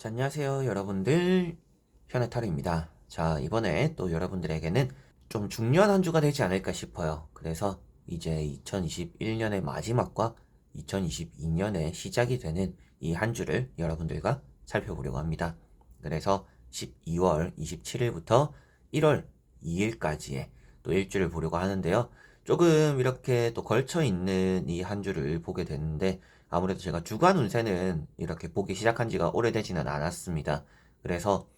자, 안녕하세요, 여러분들. 현해타루입니다. 자, 이번에 또 여러분들에게는 좀 중요한 한 주가 되지 않을까 싶어요. 그래서 이제 2021년의 마지막과 2022년의 시작이 되는 이 한 주를 여러분들과 살펴보려고 합니다. 그래서 12월 27일부터 1월 2일까지의 또 일주를 보려고 하는데요. 조금 이렇게 또 걸쳐 있는 이 한 주를 보게 됐는데 아무래도 제가 주간 운세는 이렇게 보기 시작한 지가 오래되지는 않았습니다. 그래서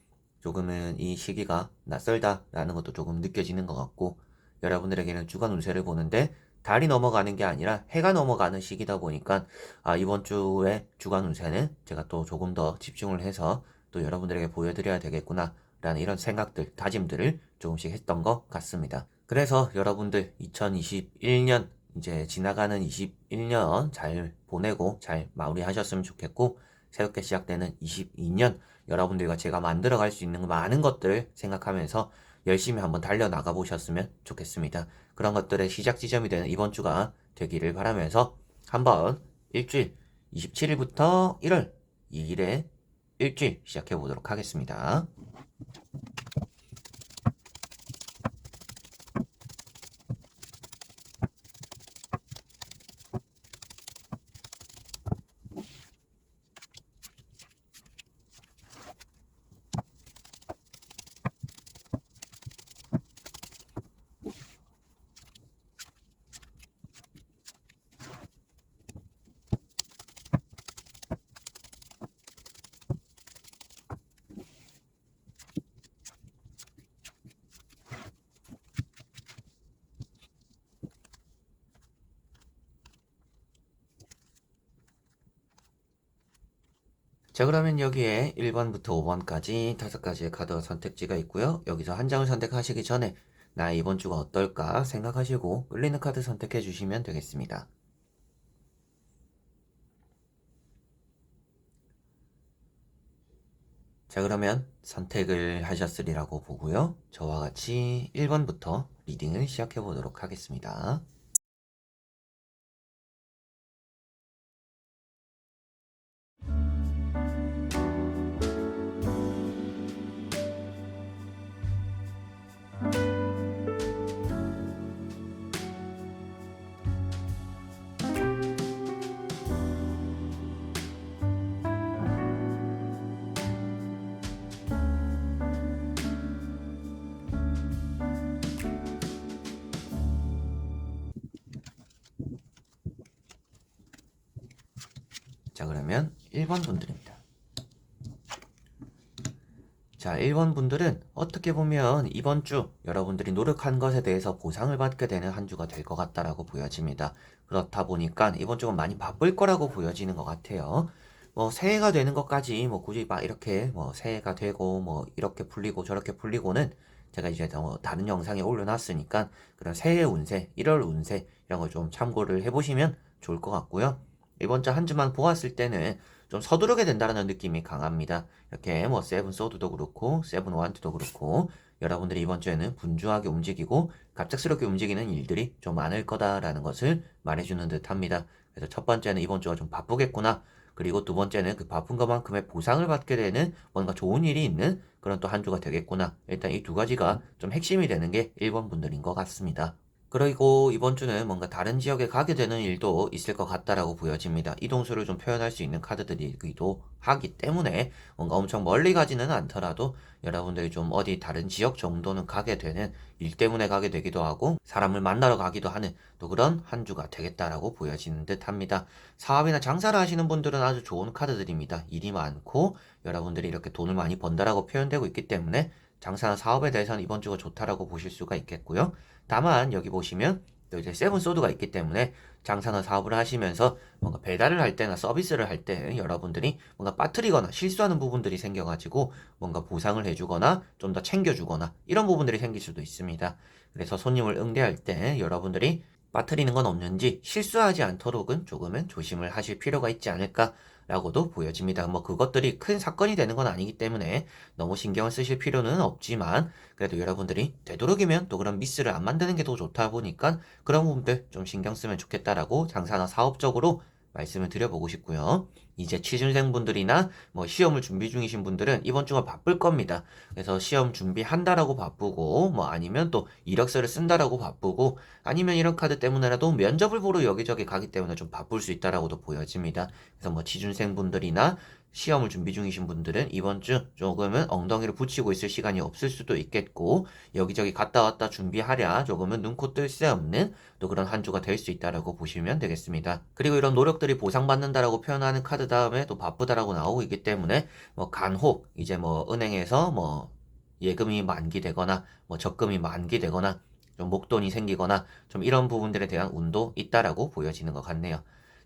조금은 이 시기가 낯설다라는 것도 조금 느껴지는 것 같고 여러분들에게는 주간 운세를 보는데 달이 넘어가는 게 아니라 해가 넘어가는 시기다 보니까 아, 이번 주에 주간 운세는 제가 또 조금 더 집중을 해서 또 여러분들에게 보여드려야 되겠구나 라는 이런 생각들, 다짐들을 조금씩 했던 것 같습니다. 그래서 여러분들 2021년 이제 지나가는 21년 잘 보내고 잘 마무리하셨으면 좋겠고 새롭게 시작되는 22년 여러분들과 제가 만들어 갈 수 있는 많은 것들을 생각하면서 열심히 한번 달려나가 보셨으면 좋겠습니다. 그런 것들의 시작 지점이 되는 이번 주가 되기를 바라면서 한번 일주일 27일부터 1월 2일에 일주일 시작해 보도록 하겠습니다. 자, 그러면 여기에 1번부터 5번까지 다섯 가지의 카드 선택지가 있고요. 여기서 한 장을 선택하시기 전에 나 이번 주가 어떨까 생각하시고 끌리는 카드 선택해 주시면 되겠습니다. 자, 그러면 선택을 하셨으리라고 보고요. 저와 같이 1번부터 리딩을 시작해 보도록 하겠습니다. 자, 그러면 1번 분들입니다. 자, 1번 분들은 어떻게 보면 이번 주 여러분들이 노력한 것에 대해서 보상을 받게 되는 한 주가 될 것 같다라고 보여집니다. 그렇다 보니까 이번 주가 많이 바쁠 거라고 보여지는 것 같아요. 뭐 새해가 되는 것까지 뭐 굳이 막 이렇게 뭐 새해가 되고 뭐 이렇게 풀리고 저렇게 풀리고는 제가 이제 뭐 다른 영상에 올려놨으니까 그런 새해 운세, 1월 운세 이런 걸 좀 참고를 해보시면 좋을 것 같고요. 이번 주 한 주만 보았을 때는 좀 서두르게 된다는 느낌이 강합니다. 이렇게 뭐 세븐 소드도 그렇고 세븐 원트도 그렇고 여러분들이 이번 주에는 분주하게 움직이고 갑작스럽게 움직이는 일들이 좀 많을 거다라는 것을 말해주는 듯합니다. 그래서 첫 번째는 이번 주가 좀 바쁘겠구나. 그리고 두 번째는 그 바쁜 것만큼의 보상을 받게 되는 뭔가 좋은 일이 있는 그런 또 한 주가 되겠구나. 일단 이 두 가지가 좀 핵심이 되는 게 1번 분들인 것 같습니다. 그리고 이번 주는 뭔가 다른 지역에 가게 되는 일도 있을 것 같다라고 보여집니다. 이동수를 좀 표현할 수 있는 카드들이기도 하기 때문에 뭔가 엄청 멀리 가지는 않더라도 여러분들이 좀 어디 다른 지역 정도는 가게 되는 일 때문에 가게 되기도 하고 사람을 만나러 가기도 하는 또 그런 한 주가 되겠다라고 보여지는 듯 합니다. 사업이나 장사를 하시는 분들은 아주 좋은 카드들입니다. 일이 많고 여러분들이 이렇게 돈을 많이 번다라고 표현되고 있기 때문에 장사나 사업에 대해서는 이번 주가 좋다라고 보실 수가 있겠고요. 다만 여기 보시면 또 이제 세븐 소드가 있기 때문에 장사나 사업을 하시면서 뭔가 배달을 할 때나 서비스를 할 때 여러분들이 뭔가 빠뜨리거나 실수하는 부분들이 생겨가지고 뭔가 보상을 해주거나 좀 더 챙겨주거나 이런 부분들이 생길 수도 있습니다. 그래서 손님을 응대할 때 여러분들이 빠뜨리는 건 없는지 실수하지 않도록은 조금은 조심을 하실 필요가 있지 않을까 라고도 보여집니다. 뭐 그것들이 큰 사건이 되는 건 아니기 때문에 너무 신경을 쓰실 필요는 없지만 그래도 여러분들이 되도록이면 또 그런 미스를 안 만드는 게 더 좋다 보니까 그런 부분들 좀 신경 쓰면 좋겠다라고 장사나 사업적으로 말씀을 드려보고 싶고요. 이제 취준생 분들이나 뭐 시험을 준비 중이신 분들은 이번 주가 바쁠 겁니다. 그래서 시험 준비한다라고 바쁘고 뭐 아니면 또 이력서를 쓴다라고 바쁘고 아니면 이런 카드 때문에라도 면접을 보러 여기저기 가기 때문에 좀 바쁠 수 있다라고도 보여집니다. 그래서 뭐 취준생 분들이나 시험을 준비 중이신 분들은 이번 주 조금은 엉덩이를 붙이고 있을 시간이 없을 수도 있겠고 여기저기 갔다 왔다 준비하랴 조금은 눈코 뜰 새 없는 또 그런 한 주가 될 수 있다라고 보시면 되겠습니다. 그리고 이런 노력들이 보상받는다라고 표현하는 카드 다음에 또 바쁘다라고 나오고 있기 때문에 뭐 간혹 이제 뭐 은행에서 뭐 예금이 만기되거나 뭐 적금이 만기되거나 좀 목돈이 생기거나 좀 이런 부분들에 대한 운도 있다라고 보여지는 것 같네요.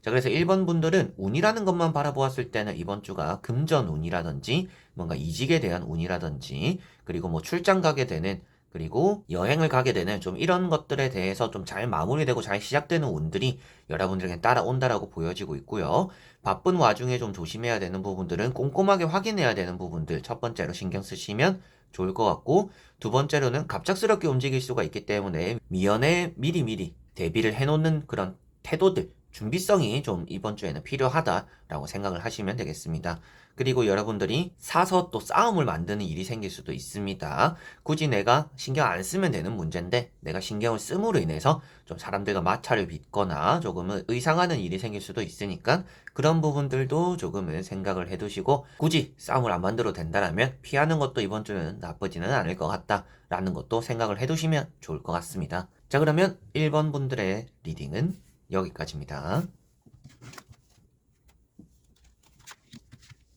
자, 그래서 1번 분들은 운이라는 것만 바라보았을 때는 이번 주가 금전 운이라든지 뭔가 이직에 대한 운이라든지 그리고 뭐 출장 가게 되는 그리고 여행을 가게 되는 좀 이런 것들에 대해서 좀 잘 마무리되고 잘 시작되는 운들이 여러분들에게 따라온다라고 보여지고 있고요. 바쁜 와중에 좀 조심해야 되는 부분들은 꼼꼼하게 확인해야 되는 부분들 첫 번째로 신경 쓰시면 좋을 것 같고 두 번째로는 갑작스럽게 움직일 수가 있기 때문에 미연에 미리미리 대비를 해놓는 그런 태도들 준비성이 좀 이번 주에는 필요하다라고 생각을 하시면 되겠습니다. 그리고 여러분들이 사서 또 싸움을 만드는 일이 생길 수도 있습니다. 굳이 내가 신경 안 쓰면 되는 문제인데 내가 신경을 씀으로 인해서 좀 사람들과 마찰을 빚거나 조금은 의상하는 일이 생길 수도 있으니까 그런 부분들도 조금은 생각을 해두시고 굳이 싸움을 안 만들어도 된다라면 피하는 것도 이번 주는 나쁘지는 않을 것 같다라는 것도 생각을 해두시면 좋을 것 같습니다. 자 그러면 1번 분들의 리딩은 여기까지입니다.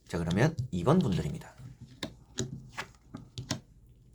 자, 그러면 2번 분들입니다.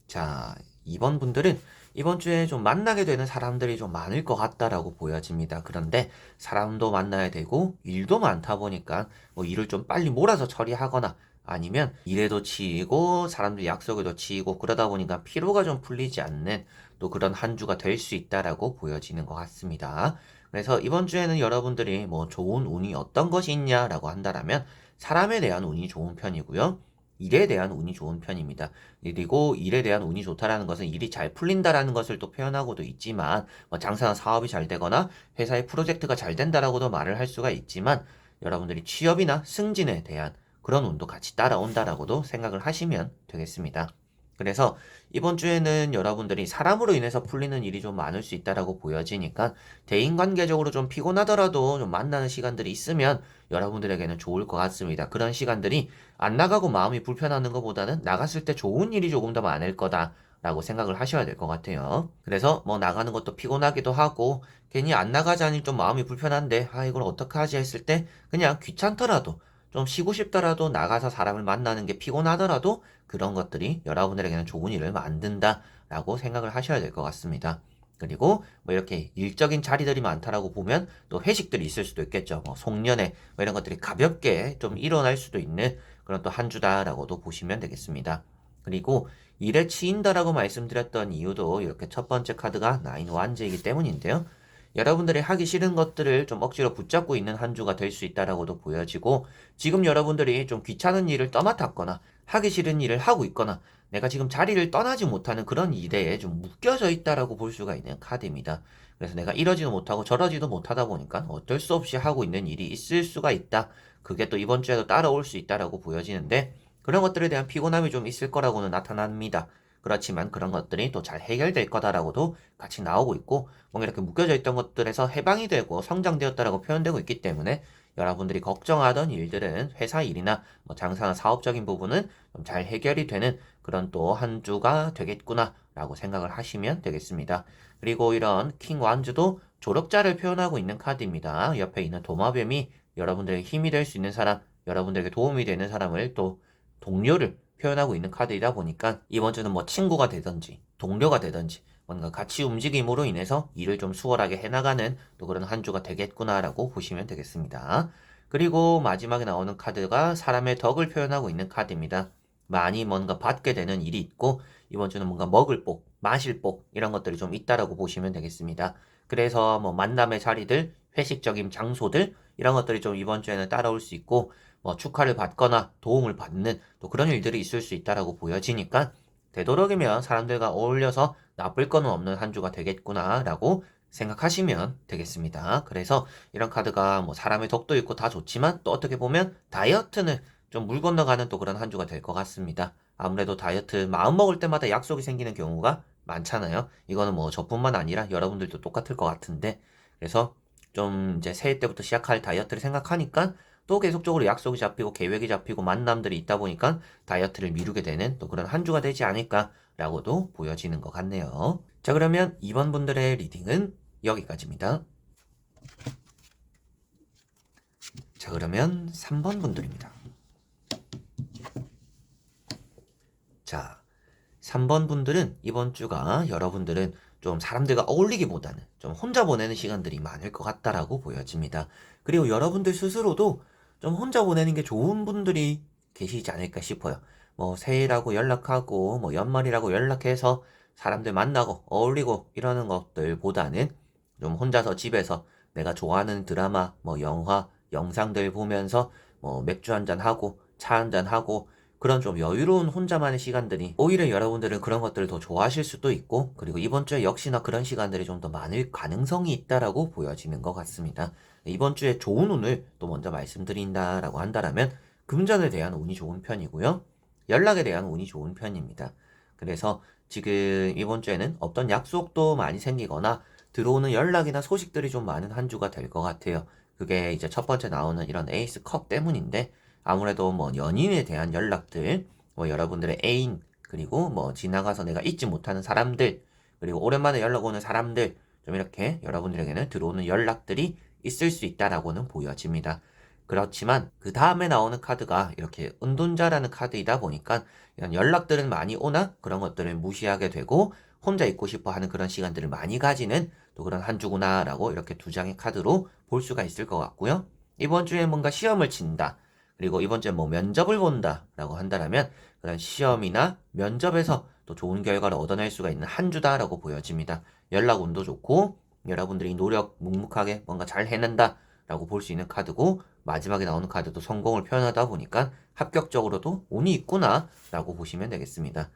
자, 2번 분들은 이번 주에 좀 만나게 되는 사람들이 좀 많을 것 같다라고 보여집니다. 그런데 사람도 만나야 되고 일도 많다 보니까 뭐 일을 좀 빨리 몰아서 처리하거나 아니면 일에도 치이고 사람들 약속에도 치이고 그러다 보니까 피로가 좀 풀리지 않는 또 그런 한 주가 될 수 있다라고 보여지는 것 같습니다. 그래서 이번 주에는 여러분들이 뭐 좋은 운이 어떤 것이 있냐라고 한다라면 사람에 대한 운이 좋은 편이고요. 일에 대한 운이 좋은 편입니다. 그리고 일에 대한 운이 좋다라는 것은 일이 잘 풀린다라는 것을 또 표현하고도 있지만 뭐 장사나 사업이 잘 되거나 회사의 프로젝트가 잘 된다라고도 말을 할 수가 있지만 여러분들이 취업이나 승진에 대한 그런 운도 같이 따라온다라고도 생각을 하시면 되겠습니다. 그래서 이번 주에는 여러분들이 사람으로 인해서 풀리는 일이 좀 많을 수 있다라고 보여지니까 대인관계적으로 좀 피곤하더라도 좀 만나는 시간들이 있으면 여러분들에게는 좋을 것 같습니다. 그런 시간들이 안 나가고 마음이 불편하는 것보다는 나갔을 때 좋은 일이 조금 더 많을 거다. 라고 생각을 하셔야 될 것 같아요. 그래서 뭐 나가는 것도 피곤하기도 하고 괜히 안 나가자니 좀 마음이 불편한데 아 이걸 어떻게 하지 했을 때 그냥 귀찮더라도 좀 쉬고 싶더라도 나가서 사람을 만나는 게 피곤하더라도 그런 것들이 여러분들에게는 좋은 일을 만든다라고 생각을 하셔야 될 것 같습니다. 그리고 뭐 이렇게 일적인 자리들이 많다라고 보면 또 회식들이 있을 수도 있겠죠. 뭐 송년회 뭐 이런 것들이 가볍게 좀 일어날 수도 있는 그런 또 한 주다라고도 보시면 되겠습니다. 그리고 일에 치인다라고 말씀드렸던 이유도 이렇게 첫 번째 카드가 나인 완제이기 때문인데요. 여러분들이 하기 싫은 것들을 좀 억지로 붙잡고 있는 한 주가 될 수 있다라고도 보여지고 지금 여러분들이 좀 귀찮은 일을 떠맡았거나 하기 싫은 일을 하고 있거나 내가 지금 자리를 떠나지 못하는 그런 일에 좀 묶여져 있다라고 볼 수가 있는 카드입니다. 그래서 내가 이러지도 못하고 저러지도 못하다 보니까 어쩔 수 없이 하고 있는 일이 있을 수가 있다. 그게 또 이번 주에도 따라올 수 있다라고 보여지는데 그런 것들에 대한 피곤함이 좀 있을 거라고는 나타납니다. 그렇지만 그런 것들이 또 잘 해결될 거다라고도 같이 나오고 있고 뭔가 이렇게 묶여져 있던 것들에서 해방이 되고 성장되었다라고 표현되고 있기 때문에 여러분들이 걱정하던 일들은 회사 일이나 뭐 장사나 사업적인 부분은 좀 잘 해결이 되는 그런 또 한 주가 되겠구나라고 생각을 하시면 되겠습니다. 그리고 이런 킹 완즈도 조력자를 표현하고 있는 카드입니다. 옆에 있는 도마뱀이 여러분들에게 힘이 될 수 있는 사람, 여러분들에게 도움이 되는 사람을 또 동료를 표현하고 있는 카드이다 보니까 이번 주는 뭐 친구가 되든지 동료가 되든지 뭔가 같이 움직임으로 인해서 일을 좀 수월하게 해나가는 또 그런 한 주가 되겠구나라고 보시면 되겠습니다. 그리고 마지막에 나오는 카드가 사람의 덕을 표현하고 있는 카드입니다. 많이 뭔가 받게 되는 일이 있고 이번 주는 뭔가 먹을 복, 마실 복 이런 것들이 좀 있다라고 보시면 되겠습니다. 그래서 뭐 만남의 자리들, 회식적인 장소들 이런 것들이 좀 이번 주에는 따라올 수 있고 뭐 축하를 받거나 도움을 받는 또 그런 일들이 있을 수 있다라고 보여지니까 되도록이면 사람들과 어울려서 나쁠 거는 없는 한 주가 되겠구나라고 생각하시면 되겠습니다. 그래서 이런 카드가 뭐 사람의 덕도 있고 다 좋지만 또 어떻게 보면 다이어트는 좀 물 건너가는 또 그런 한 주가 될 것 같습니다. 아무래도 다이어트 마음 먹을 때마다 약속이 생기는 경우가 많잖아요. 이거는 뭐 저뿐만 아니라 여러분들도 똑같을 것 같은데 그래서 좀 이제 새해 때부터 시작할 다이어트를 생각하니까 또 계속적으로 약속이 잡히고 계획이 잡히고 만남들이 있다 보니까 다이어트를 미루게 되는 또 그런 한 주가 되지 않을까라고도 보여지는 것 같네요. 자, 그러면 이번 분들의 리딩은 여기까지입니다. 자, 그러면 3번 분들입니다. 자, 3번 분들은 이번 주가 여러분들은 좀 사람들과 어울리기보다는 좀 혼자 보내는 시간들이 많을 것 같다라고 보여집니다. 그리고 여러분들 스스로도 좀 혼자 보내는 게 좋은 분들이 계시지 않을까 싶어요. 뭐 새해라고 연락하고 뭐 연말이라고 연락해서 사람들 만나고 어울리고 이러는 것들보다는 좀 혼자서 집에서 내가 좋아하는 드라마, 뭐 영화, 영상들 보면서 뭐 맥주 한잔 하고 차 한잔 하고 그런 좀 여유로운 혼자만의 시간들이 오히려 여러분들은 그런 것들을 더 좋아하실 수도 있고 그리고 이번 주에 역시나 그런 시간들이 좀 더 많을 가능성이 있다라고 보여지는 것 같습니다. 이번 주에 좋은 운을 또 먼저 말씀드린다라고 한다라면 금전에 대한 운이 좋은 편이고요. 연락에 대한 운이 좋은 편입니다. 그래서 지금 이번 주에는 어떤 약속도 많이 생기거나 들어오는 연락이나 소식들이 좀 많은 한 주가 될 것 같아요. 그게 이제 첫 번째 나오는 이런 에이스 컵 때문인데 아무래도 뭐 연인에 대한 연락들, 뭐 여러분들의 애인, 그리고 뭐 지나가서 내가 잊지 못하는 사람들, 그리고 오랜만에 연락 오는 사람들, 좀 이렇게 여러분들에게는 들어오는 연락들이 있을 수 있다라고는 보여집니다. 그렇지만 그 다음에 나오는 카드가 이렇게 은둔자라는 카드이다 보니까 이런 연락들은 많이 오나 그런 것들을 무시하게 되고 혼자 있고 싶어 하는 그런 시간들을 많이 가지는 또 그런 한 주구나라고 이렇게 두 장의 카드로 볼 수가 있을 것 같고요. 이번 주에 뭔가 시험을 친다. 그리고 이번 주에 뭐 면접을 본다라고 한다면 그런 시험이나 면접에서 또 좋은 결과를 얻어낼 수가 있는 한 주다라고 보여집니다. 연락 운도 좋고 여러분들이 노력 묵묵하게 뭔가 잘 해낸다 라고 볼 수 있는 카드고 마지막에 나오는 카드도 성공을 표현하다 보니까 합격적으로도 운이 있구나 라고 보시면 되겠습니다.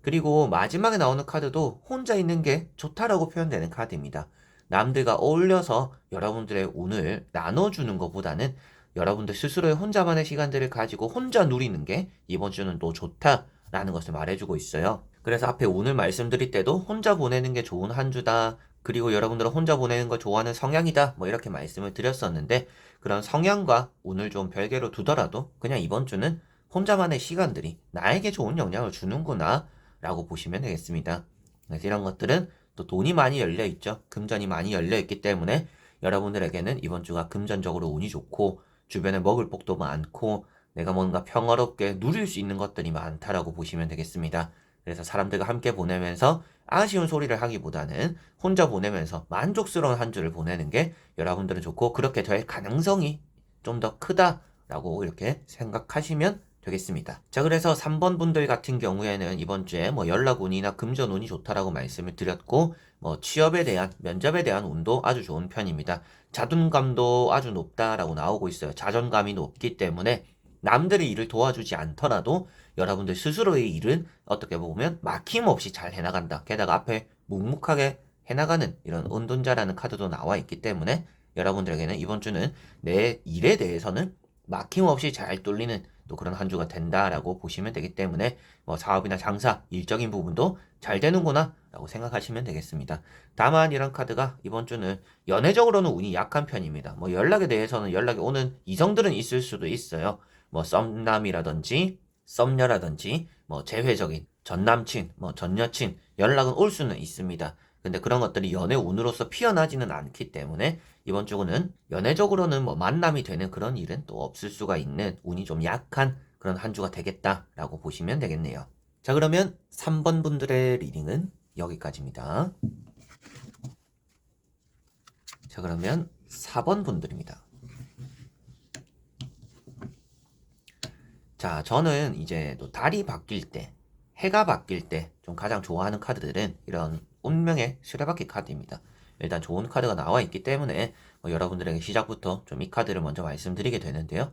그리고 마지막에 나오는 카드도 혼자 있는 게 좋다라고 표현되는 카드입니다. 남들과 어울려서 여러분들의 운을 나눠주는 것보다는 여러분들 스스로의 혼자만의 시간들을 가지고 혼자 누리는 게 이번 주는 또 좋다라는 것을 말해주고 있어요. 그래서 앞에 운을 말씀드릴 때도 혼자 보내는 게 좋은 한 주다. 그리고 여러분들은 혼자 보내는 걸 좋아하는 성향이다. 뭐 이렇게 말씀을 드렸었는데 그런 성향과 운을 좀 별개로 두더라도 그냥 이번 주는 혼자만의 시간들이 나에게 좋은 영향을 주는구나 라고 보시면 되겠습니다. 그래서 이런 것들은 또 돈이 많이 열려 있죠. 금전이 많이 열려 있기 때문에 여러분들에게는 이번 주가 금전적으로 운이 좋고 주변에 먹을 복도 많고 내가 뭔가 평화롭게 누릴 수 있는 것들이 많다라고 보시면 되겠습니다. 그래서 사람들과 함께 보내면서 아쉬운 소리를 하기보다는 혼자 보내면서 만족스러운 한 주를 보내는 게 여러분들은 좋고 그렇게 될 가능성이 좀 더 크다라고 이렇게 생각하시면 되겠습니다. 자, 그래서 3번 분들 같은 경우에는 이번 주에 뭐 연락운이나 금전운이 좋다라고 말씀을 드렸고, 뭐 취업에 대한, 면접에 대한 운도 아주 좋은 편입니다. 자존감도 아주 높다라고 나오고 있어요. 자존감이 높기 때문에 남들의 일을 도와주지 않더라도 여러분들 스스로의 일은 어떻게 보면 막힘없이 잘 해나간다. 게다가 앞에 묵묵하게 해나가는 이런 은둔자라는 카드도 나와 있기 때문에 여러분들에게는 이번 주는 내 일에 대해서는 막힘없이 잘 뚫리는 또 그런 한 주가 된다라고 보시면 되기 때문에 뭐 사업이나 장사, 일적인 부분도 잘 되는구나 라고 생각하시면 되겠습니다. 다만 이런 카드가 이번 주는 연애적으로는 운이 약한 편입니다. 뭐 연락에 대해서는 연락이 오는 이성들은 있을 수도 있어요. 뭐 썸남이라든지 썸녀라든지 뭐 재회적인 전남친, 뭐 전여친 연락은 올 수는 있습니다. 근데 그런 것들이 연애 운으로서 피어나지는 않기 때문에 이번 주는 연애적으로는 뭐 만남이 되는 그런 일은 또 없을 수가 있는 운이 좀 약한 그런 한 주가 되겠다라고 보시면 되겠네요. 자, 그러면 3번 분들의 리딩은 여기까지입니다. 자, 그러면 4번 분들입니다. 자, 저는 이제 또 달이 바뀔 때, 해가 바뀔 때 좀 가장 좋아하는 카드들은 이런 운명의 수레바퀴 카드입니다. 일단 좋은 카드가 나와 있기 때문에 뭐 여러분들에게 시작부터 좀 이 카드를 먼저 말씀드리게 되는데요.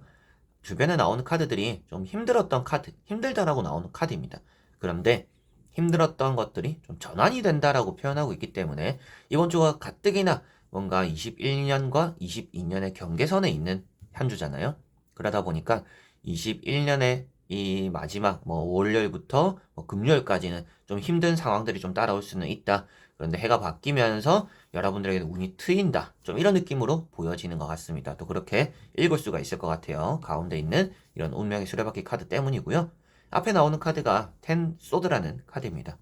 주변에 나오는 카드들이 좀 힘들었던 카드, 힘들다라고 나오는 카드입니다. 그런데 힘들었던 것들이 좀 전환이 된다라고 표현하고 있기 때문에 이번 주가 가뜩이나 뭔가 21년과 22년의 경계선에 있는 한 주잖아요. 그러다 보니까 21년의 이 마지막 뭐 월요일부터 뭐 금요일까지는 좀 힘든 상황들이 좀 따라올 수는 있다. 그런데 해가 바뀌면서 여러분들에게 운이 트인다. 좀 이런 느낌으로 보여지는 것 같습니다. 또 그렇게 읽을 수가 있을 것 같아요. 가운데 있는 이런 운명의 수레바퀴 카드 때문이고요. 앞에 나오는 카드가 텐 소드라는 카드입니다.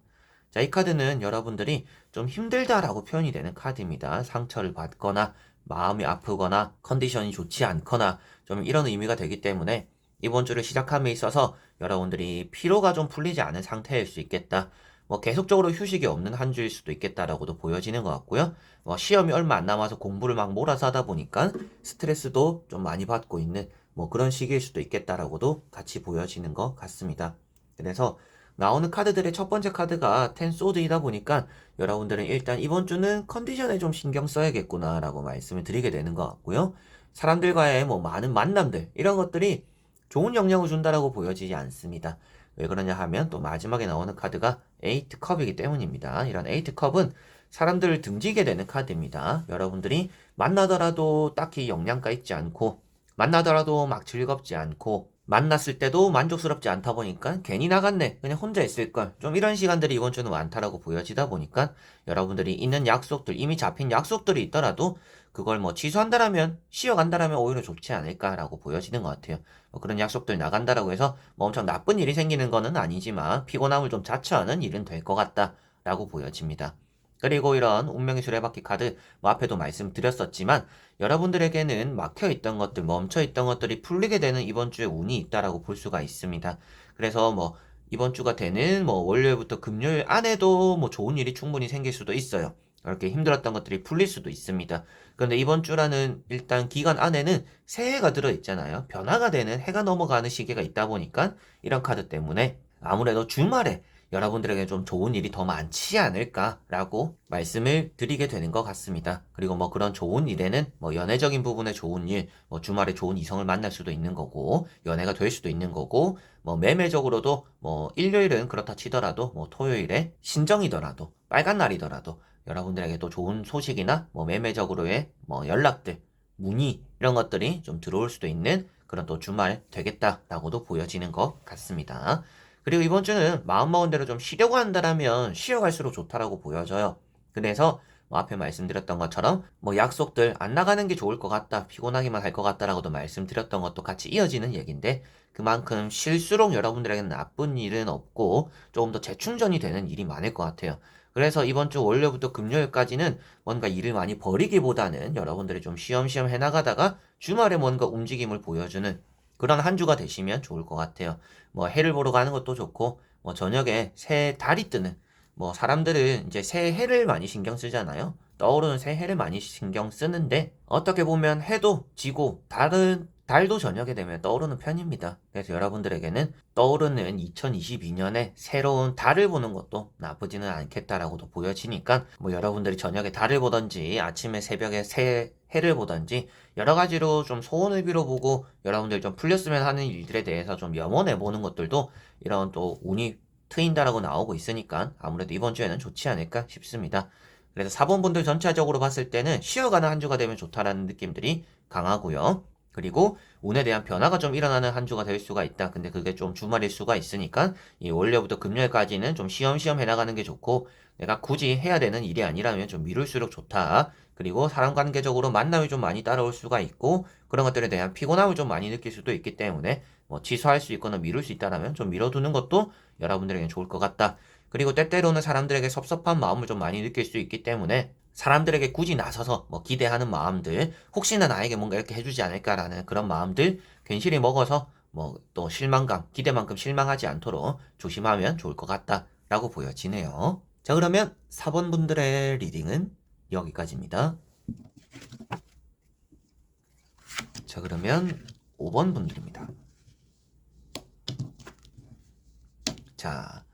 자, 이 카드는 여러분들이 좀 힘들다라고 표현이 되는 카드입니다. 상처를 받거나 마음이 아프거나 컨디션이 좋지 않거나 좀 이런 의미가 되기 때문에 이번 주를 시작함에 있어서 여러분들이 피로가 좀 풀리지 않은 상태일 수 있겠다. 뭐 계속적으로 휴식이 없는 한 주일 수도 있겠다라고도 보여지는 것 같고요. 뭐 시험이 얼마 안 남아서 공부를 막 몰아서 하다 보니까 스트레스도 좀 많이 받고 있는 뭐 그런 시기일 수도 있겠다라고도 같이 보여지는 것 같습니다. 그래서 나오는 카드들의 첫 번째 카드가 텐 소드이다 보니까 여러분들은 일단 이번 주는 컨디션에 좀 신경 써야겠구나라고 말씀을 드리게 되는 것 같고요. 사람들과의 뭐 많은 만남들 이런 것들이 좋은 영향을 준다라고 보여지지 않습니다. 왜 그러냐 하면 또 마지막에 나오는 카드가 에이트 컵이기 때문입니다. 이런 에이트 컵은 사람들을 등지게 되는 카드입니다. 여러분들이 만나더라도 딱히 영양가 있지 않고 만나더라도 막 즐겁지 않고 만났을 때도 만족스럽지 않다 보니까 괜히 나갔네. 그냥 혼자 있을 걸. 좀 이런 시간들이 이번 주는 많다라고 보여지다 보니까 여러분들이 있는 약속들, 이미 잡힌 약속들이 있더라도 그걸 뭐 취소한다라면, 쉬어간다라면 오히려 좋지 않을까라고 보여지는 것 같아요. 뭐 그런 약속들 나간다라고 해서 뭐 엄청 나쁜 일이 생기는 거는 아니지만 피곤함을 좀 자초하는 일은 될 것 같다라고 보여집니다. 그리고 이런 운명의 수레바퀴 카드 뭐 앞에도 말씀드렸었지만 여러분들에게는 막혀 있던 것들, 멈춰 있던 것들이 풀리게 되는 이번 주에 운이 있다라고 볼 수가 있습니다. 그래서 뭐 이번 주가 되는 뭐 월요일부터 금요일 안에도 뭐 좋은 일이 충분히 생길 수도 있어요. 이렇게 힘들었던 것들이 풀릴 수도 있습니다. 그런데 이번 주라는 일단 기간 안에는 새해가 들어 있잖아요. 변화가 되는 해가 넘어가는 시기가 있다 보니까 이런 카드 때문에 아무래도 주말에 여러분들에게 좀 좋은 일이 더 많지 않을까라고 말씀을 드리게 되는 것 같습니다. 그리고 뭐 그런 좋은 일에는 뭐 연애적인 부분에 좋은 일, 뭐 주말에 좋은 이성을 만날 수도 있는 거고, 연애가 될 수도 있는 거고, 뭐 매매적으로도 뭐 일요일은 그렇다 치더라도 뭐 토요일에 신정이더라도 빨간 날이더라도 여러분들에게 또 좋은 소식이나 뭐 매매적으로의 뭐 연락들, 문의 이런 것들이 좀 들어올 수도 있는 그런 또 주말 되겠다라고도 보여지는 것 같습니다. 그리고 이번 주는 마음먹은 대로 좀 쉬려고 한다라면 쉬어갈수록 좋다라고 보여져요. 그래서 뭐 앞에 말씀드렸던 것처럼 뭐 약속들 안 나가는 게 좋을 것 같다, 피곤하기만 할 것 같다라고도 말씀드렸던 것도 같이 이어지는 얘기인데 그만큼 쉴수록 여러분들에게는 나쁜 일은 없고 조금 더 재충전이 되는 일이 많을 것 같아요. 그래서 이번 주 월요일부터 금요일까지는 뭔가 일을 많이 버리기보다는 여러분들이 좀 쉬엄쉬엄 해나가다가 주말에 뭔가 움직임을 보여주는 그런 한 주가 되시면 좋을 것 같아요. 뭐 해를 보러 가는 것도 좋고 뭐 저녁에 새 달이 뜨는 뭐 사람들은 이제 새 해를 많이 신경 쓰잖아요. 떠오르는 새 해를 많이 신경 쓰는데 어떻게 보면 해도 지고 달은 달도 저녁에 되면 떠오르는 편입니다. 그래서 여러분들에게는 떠오르는 2022년에 새로운 달을 보는 것도 나쁘지는 않겠다라고도 보여지니까 뭐 여러분들이 저녁에 달을 보던지 아침에 새벽에 새 해를 보던지 여러 가지로 좀 소원을 빌어보고 여러분들 좀 풀렸으면 하는 일들에 대해서 좀 염원해 보는 것들도 이런 또 운이 트인다라고 나오고 있으니까 아무래도 이번 주에는 좋지 않을까 싶습니다. 그래서 4번 분들 전체적으로 봤을 때는 쉬어가는 한 주가 되면 좋다라는 느낌들이 강하고요. 그리고 운에 대한 변화가 좀 일어나는 한 주가 될 수가 있다. 근데 그게 좀 주말일 수가 있으니까 이 월요부터 금요일까지는 좀 시험시험 해나가는 게 좋고 내가 굳이 해야 되는 일이 아니라면 좀 미룰수록 좋다. 그리고 사람 관계적으로 만남이 좀 많이 따라올 수가 있고 그런 것들에 대한 피곤함을 좀 많이 느낄 수도 있기 때문에 뭐 취소할 수 있거나 미룰 수 있다라면 좀 미뤄두는 것도 여러분들에게 좋을 것 같다. 그리고 때때로는 사람들에게 섭섭한 마음을 좀 많이 느낄 수 있기 때문에 사람들에게 굳이 나서서 뭐 기대하는 마음들, 혹시나 나에게 뭔가 이렇게 해주지 않을까라는 그런 마음들 괜시리 먹어서 뭐 또 실망감, 기대만큼 실망하지 않도록 조심하면 좋을 것 같다라고 보여지네요. 자, 그러면 4번 분들의 리딩은 여기까지입니다. 자, 그러면 5번 분들입니다. 자,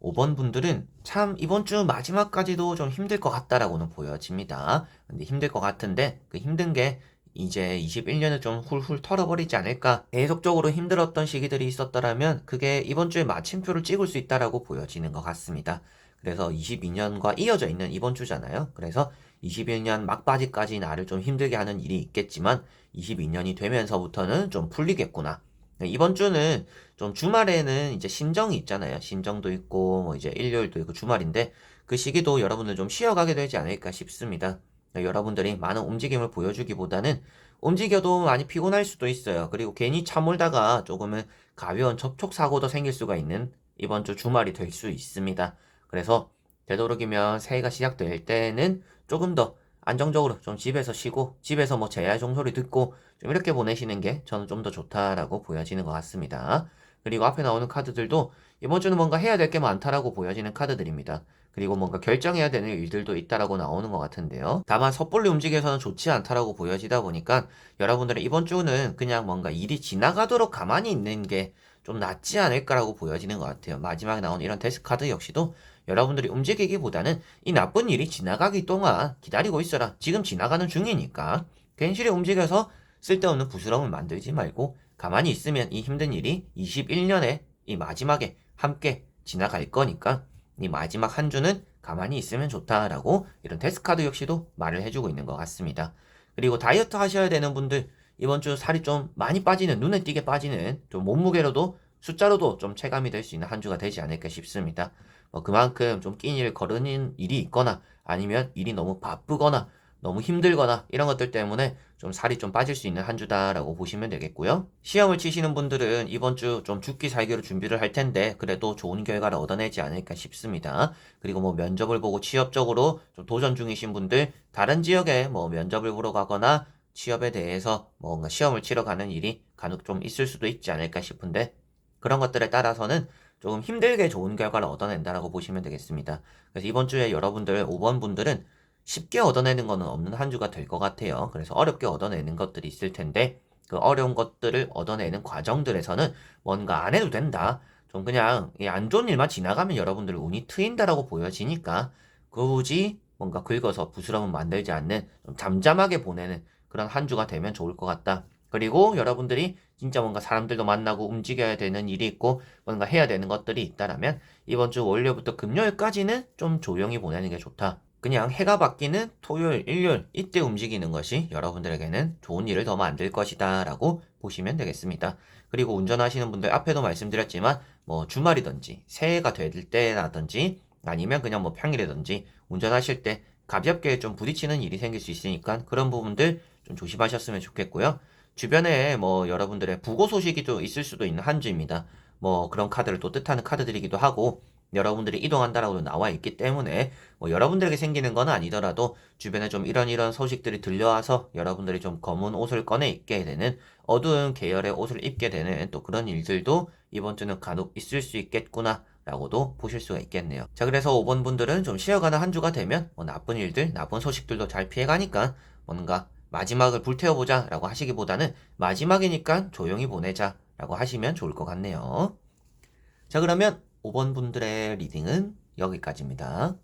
5번 분들은 참 이번 주 마지막까지도 좀 힘들 것 같다라고는 보여집니다. 근데 힘들 것 같은데 그 힘든 게 이제 21년을 좀 훌훌 털어버리지 않을까. 계속적으로 힘들었던 시기들이 있었더라면 그게 이번 주에 마침표를 찍을 수 있다라고 보여지는 것 같습니다. 그래서 22년과 이어져 있는 이번 주잖아요. 그래서 21년 막바지까지 나를 좀 힘들게 하는 일이 있겠지만 22년이 되면서부터는 좀 풀리겠구나. 이번 주는 좀 주말에는 이제 신정이 있잖아요. 신정도 있고 뭐 이제 일요일도 있고 주말인데 그 시기도 여러분들 좀 쉬어가게 되지 않을까 싶습니다. 여러분들이 많은 움직임을 보여주기보다는 움직여도 많이 피곤할 수도 있어요. 그리고 괜히 차 몰다가 조금은 가벼운 접촉 사고도 생길 수가 있는 이번 주 주말이 될 수 있습니다. 그래서 되도록이면 새해가 시작될 때는 조금 더 안정적으로 좀 집에서 쉬고 집에서 뭐 제야 종소리 듣고 좀 이렇게 보내시는 게 저는 좀 더 좋다라고 보여지는 것 같습니다. 그리고 앞에 나오는 카드들도 이번 주는 뭔가 해야 될 게 많다라고 보여지는 카드들입니다. 그리고 뭔가 결정해야 되는 일들도 있다라고 나오는 것 같은데요. 다만 섣불리 움직여서는 좋지 않다라고 보여지다 보니까 여러분들의 이번 주는 그냥 뭔가 일이 지나가도록 가만히 있는 게 좀 낫지 않을까라고 보여지는 것 같아요. 마지막에 나온 이런 데스 카드 역시도 여러분들이 움직이기보다는 이 나쁜 일이 지나가기 동안 기다리고 있어라. 지금 지나가는 중이니까 괜시리 움직여서 쓸데없는 부스럼을 만들지 말고 가만히 있으면 이 힘든 일이 21년에 이 마지막에 함께 지나갈 거니까 이 마지막 한 주는 가만히 있으면 좋다라고 이런 테스카드 역시도 말을 해주고 있는 것 같습니다. 그리고 다이어트 하셔야 되는 분들 이번 주 살이 좀 많이 빠지는 눈에 띄게 빠지는 좀 몸무게로도 숫자로도 좀 체감이 될 수 있는 한 주가 되지 않을까 싶습니다. 뭐 그만큼 좀 끼니를 거르는 일이 있거나 아니면 일이 너무 바쁘거나 너무 힘들거나 이런 것들 때문에 좀 살이 좀 빠질 수 있는 한 주다라고 보시면 되겠고요. 시험을 치시는 분들은 이번 주 좀 죽기 살기로 준비를 할 텐데 그래도 좋은 결과를 얻어내지 않을까 싶습니다. 그리고 뭐 면접을 보고 취업적으로 좀 도전 중이신 분들 다른 지역에 뭐 면접을 보러 가거나 취업에 대해서 뭔가 시험을 치러 가는 일이 간혹 좀 있을 수도 있지 않을까 싶은데 그런 것들에 따라서는 조금 힘들게 좋은 결과를 얻어낸다라고 보시면 되겠습니다. 그래서 이번 주에 여러분들 5번 분들은 쉽게 얻어내는 것은 없는 한 주가 될 것 같아요. 그래서 어렵게 얻어내는 것들이 있을 텐데 그 어려운 것들을 얻어내는 과정들에서는 뭔가 안 해도 된다. 좀 그냥 이 안 좋은 일만 지나가면 여러분들 운이 트인다라고 보여지니까 굳이 뭔가 긁어서 부스럼을 만들지 않는 좀 잠잠하게 보내는 그런 한 주가 되면 좋을 것 같다. 그리고 여러분들이 진짜 뭔가 사람들도 만나고 움직여야 되는 일이 있고 뭔가 해야 되는 것들이 있다라면 이번 주 월요일부터 금요일까지는 좀 조용히 보내는 게 좋다. 그냥 해가 바뀌는 토요일, 일요일 이때 움직이는 것이 여러분들에게는 좋은 일을 더 만들 것이다 라고 보시면 되겠습니다. 그리고 운전하시는 분들 앞에도 말씀드렸지만 뭐 주말이든지 새해가 될 때라든지 아니면 그냥 뭐 평일이든지 운전하실 때 가볍게 좀 부딪히는 일이 생길 수 있으니까 그런 부분들 좀 조심하셨으면 좋겠고요. 주변에 뭐 여러분들의 부고 소식이 좀 있을 수도 있는 한 주입니다. 뭐 그런 카드를 또 뜻하는 카드들이기도 하고 여러분들이 이동한다라고 나와 있기 때문에 뭐 여러분들에게 생기는 건 아니더라도 주변에 좀 이런 이런 소식들이 들려와서 여러분들이 좀 검은 옷을 꺼내 입게 되는 어두운 계열의 옷을 입게 되는 또 그런 일들도 이번 주는 간혹 있을 수 있겠구나 라고도 보실 수가 있겠네요. 자, 그래서 5번 분들은 좀 쉬어가는 한 주가 되면 뭐 나쁜 일들, 나쁜 소식들도 잘 피해가니까 뭔가 마지막을 불태워보자 라고 하시기보다는 마지막이니까 조용히 보내자 라고 하시면 좋을 것 같네요. 자, 그러면 5번 분들의 리딩은 여기까지입니다.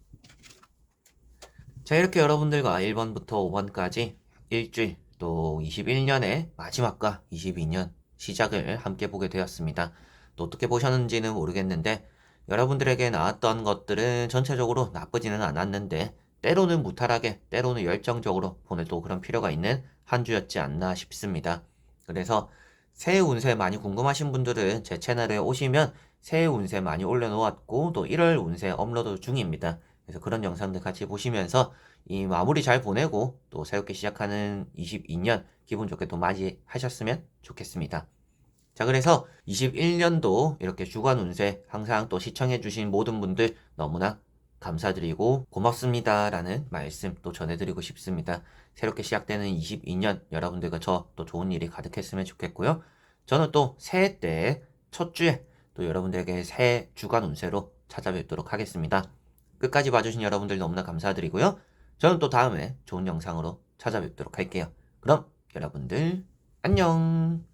자, 이렇게 여러분들과 1번부터 5번까지 일주일 또 21년의 마지막과 22년 시작을 함께 보게 되었습니다. 또 어떻게 보셨는지는 모르겠는데 여러분들에게 나왔던 것들은 전체적으로 나쁘지는 않았는데 때로는 무탈하게 때로는 열정적으로 또 그런 필요가 있는 한 주였지 않나 싶습니다. 그래서 새해 운세 많이 궁금하신 분들은 제 채널에 오시면 새해 운세 많이 올려놓았고 또 1월 운세 업로드 중입니다. 그래서 그런 영상들 같이 보시면서 이 마무리 잘 보내고 또 새롭게 시작하는 22년 기분 좋게 또 맞이하셨으면 좋겠습니다. 자, 그래서 21년도 이렇게 주간 운세 항상 또 시청해주신 모든 분들 너무나 감사드리고 고맙습니다라는 말씀 또 전해드리고 싶습니다. 새롭게 시작되는 22년 여러분들과 저 또 좋은 일이 가득했으면 좋겠고요. 저는 또 새해 때 첫 주에 또 여러분들에게 새해 주간 운세로 찾아뵙도록 하겠습니다. 끝까지 봐주신 여러분들 너무나 감사드리고요. 저는 또 다음에 좋은 영상으로 찾아뵙도록 할게요. 그럼 여러분들 안녕.